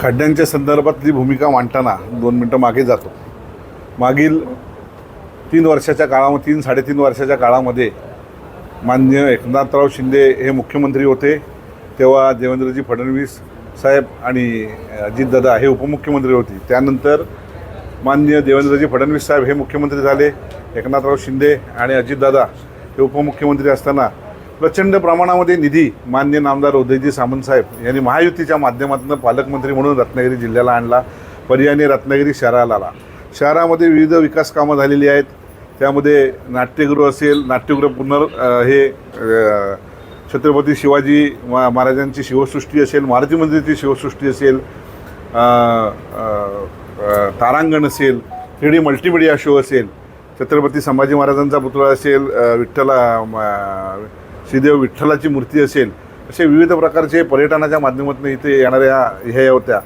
खड्ड्यांच्या संदर्भातली भूमिका मांडताना दोन मिनटं मागे जातो. मागील तीन वर्षाच्या काळामध्ये तीन साडेतीन वर्षाच्या काळामध्ये मान्य एकनाथराव शिंदे हे मुख्यमंत्री होते. तेव्हा देवेंद्रजी फडणवीस साहेब आणि अजितदादा हे उपमुख्यमंत्री होते. त्यानंतर मान्य देवेंद्रजी फडणवीस साहेब हे मुख्यमंत्री झाले. एकनाथराव शिंदे आणि अजितदादा हे उपमुख्यमंत्री असताना प्रचंड प्रमाणामध्ये निधी मान्य नामदार उदयजी सामंतसाहेब यांनी महायुतीच्या माध्यमातून पालकमंत्री म्हणून रत्नागिरी जिल्ह्याला आणला पर्यायाने रत्नागिरी शहराला आला. शहरामध्ये विविध विकास कामं झालेली आहेत. त्यामध्ये नाट्यगृह असेल नाट्यगृह पुनर् हे छत्रपती शिवाजी मा महाराजांची शिवसृष्टी असेल मारुती मंदिराची शिवसृष्टी असेल तारांगण असेल थ्री डी मल्टीमिडिया शो असेल छत्रपती संभाजी महाराजांचा पुतळा असेल विठ्ठला श्रीदेव विठ्ठलाची मूर्ती असेल असे विविध प्रकारचे पर्यटनाच्या माध्यमातून इथे येणाऱ्या ह्या होत्या.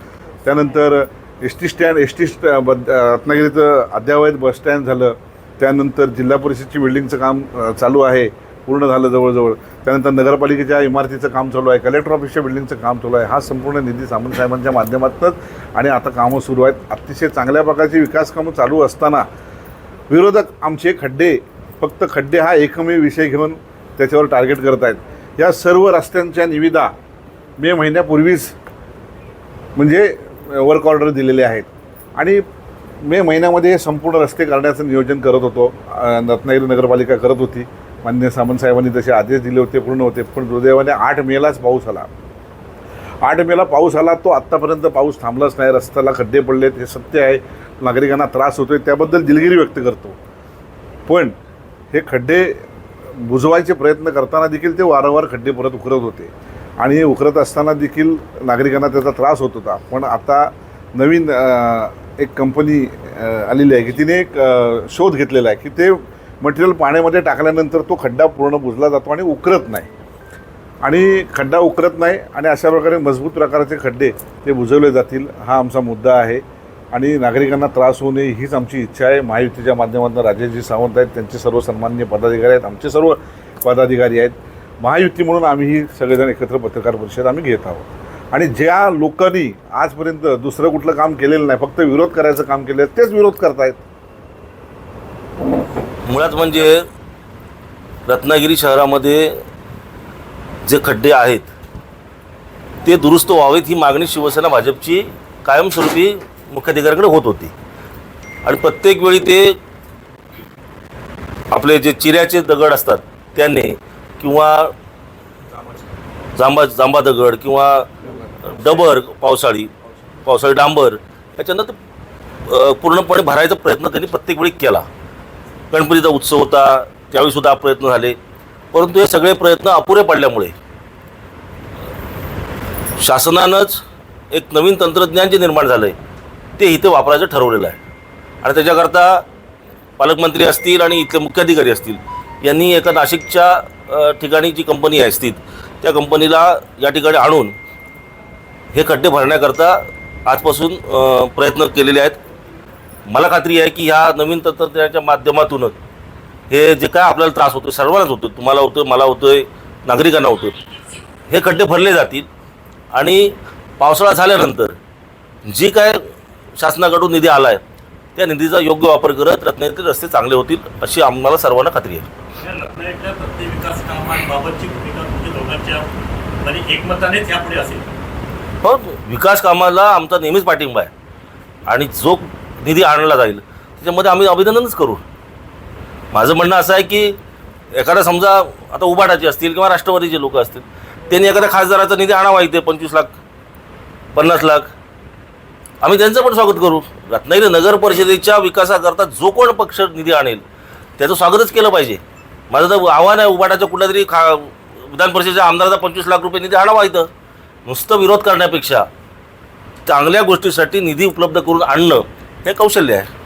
त्यानंतर S T stand S T stand रत्नागिरीचं अद्यावत बस स्टँड झालं. त्यानंतर जिल्हा परिषदची बिल्डिंगचं काम चालू आहे पूर्ण झालं जवळजवळ. त्यानंतर नगरपालिकेच्या इमारतीचं काम चालू आहे कलेक्टर ऑफिसच्या बिल्डिंगचं काम चालू आहे. हा संपूर्ण निधी सामंत साहेबांच्या माध्यमातूनच आणि आता कामं सुरू आहेत. अतिशय चांगल्या प्रकारची विकास कामं चालू असताना विरोधक आमचे खड्डे फक्त खड्डे हा एकमेव विषय घेऊन त्याच्यावर टार्गेट करत आहेत या सर्व रस्त्यांच्या निविदा मे महिन्यापूर्वीच म्हणजे वर्क ऑर्डर दिलेले आहेत. आणि मे महिन्यामध्ये हे संपूर्ण रस्ते करण्याचं नियोजन करत होतो. रत्नागिरी नगरपालिका करत होती. मान्य सामंतसाहेबांनी तसे आदेश दिले होते पूर्ण होते. पण दुर्दैवाने आठ मेलाच पाऊस आला. आठ मेला पाऊस आला तो आत्तापर्यंत पाऊस थांबलाच नाही. रस्त्याला खड्डे पडलेत हे सत्य आहे. नागरिकांना त्रास होतोय. त्याबद्दल दिलगिरी व्यक्त करतो. पण हे खड्डे बुजवायचे प्रयत्न करताना देखील ते वारंवार खड्डे परत उखरत होते. आणि हे उखरत असताना देखील नागरिकांना त्याचा त्रास होत होता. पण आता नवीन एक कंपनी आलेली आहे की तिने एक शोध घेतलेला आहे की ते मटेरियल पाण्यामध्ये टाकल्यानंतर तो खड्डा पूर्ण बुजला जातो आणि उकरत नाही. आणि खड्डा उकरत नाही आणि अशा प्रकारे मजबूत प्रकारचे खड्डे ते बुजवले जातील हा आमचा मुद्दा आहे. आणि नागरिकांना त्रास होऊ नये हीच आमची इच्छा आहे. महायुतीच्या माध्यमातून राजेशजी सावंत आहेत. त्यांचे सर्व सन्मान्य पदाधिकारी आहेत. आमचे सर्व पदाधिकारी आहेत. महायुती म्हणून आम्ही ही सगळेजण एकत्र पत्रकार परिषद आम्ही घेत आहोत. आणि ज्या लोकांनी आजपर्यंत दुसरं कुठलं काम केलेलं नाही फक्त विरोध करायचं काम केलं तेच विरोध करतायत. मुळात म्हणजे रत्नागिरी शहरामध्ये जे खड्डे आहेत ते दुरुस्त व्हावेत ही मागणी शिवसेना भाजपची कायमस्वरूपी मुख्याधिकाऱ्याकडे होत होती. आणि प्रत्येक वेळी ते आपले जे चिऱ्याचे दगड असतात त्याने किंवा जांबा जांबा दगड किंवा डबर पावसाळी पावसाळी डांबर याच्यानं ते पूर्णपणे भरायचा प्रयत्न त्यांनी प्रत्येक वेळी केला. गणपतीचा उत्सव होता त्यावेळी सुद्धा प्रयत्न झाले. परंतु हे सगळे प्रयत्न अपुरे पडल्यामुळे शासनानंच एक नवीन तंत्रज्ञान जे निर्माण झालं आहे ते इथं वापरायचं ठरवलेलं आहे. आणि त्याच्याकरता पालकमंत्री असतील आणि इथले मुख्याधिकारी असतील यांनी एका नाशिकच्या ठिकाणी जी कंपनी आहे स्थित त्या कंपनीला या ठिकाणी आणून हे खड्डे भरण्याकरता आजपासून प्रयत्न केलेले आहेत. मला खात्री आहे की ह्या नवीन तंत्रज्ञानाच्या माध्यमातूनच हे जे काय आपल्याला त्रास होतो सर्वांनाच होतो तुम्हाला होतो मला होतोय नागरिकांना होतो हे खड्डे भरले जातील. आणि पावसाळा झाल्यानंतर जी काय शासनाकडून निधी आला आहे त्या निधीचा योग्य वापर करत रत्नागिरीतील रस्ते चांगले होतील अशी आम्हाला सर्वांना खात्री आहे. हो विकास कामाला आमचा नेहमीच पाठिंबा आहे. आणि जो निधी आणला जाईल त्याच्यामध्ये आम्ही अभिनंदनच करू. माझं म्हणणं असं आहे की एखादा समजा आता उबाटाचे असतील किंवा राष्ट्रवादीचे लोक असतील त्यांनी एखाद्या खासदाराचा निधी आणावा इथे पंचवीस लाख पन्नास लाख आम्ही त्यांचं पण स्वागत करू. रत्नागिरी नगर परिषदेच्या विकासाकरता जो कोण पक्ष निधी आणेल त्याचं स्वागतच केलं पाहिजे. माझं तर आव्हान आहे उबाटाच्या कुठल्या तरी खा विधान परिषदेच्या आमदाराचा पंचवीस लाख रुपये निधी आणावा इथं. नुसतं विरोध करण्यापेक्षा चांगल्या गोष्टीसाठी निधी उपलब्ध करून आणणं हे कौशल्य आहे.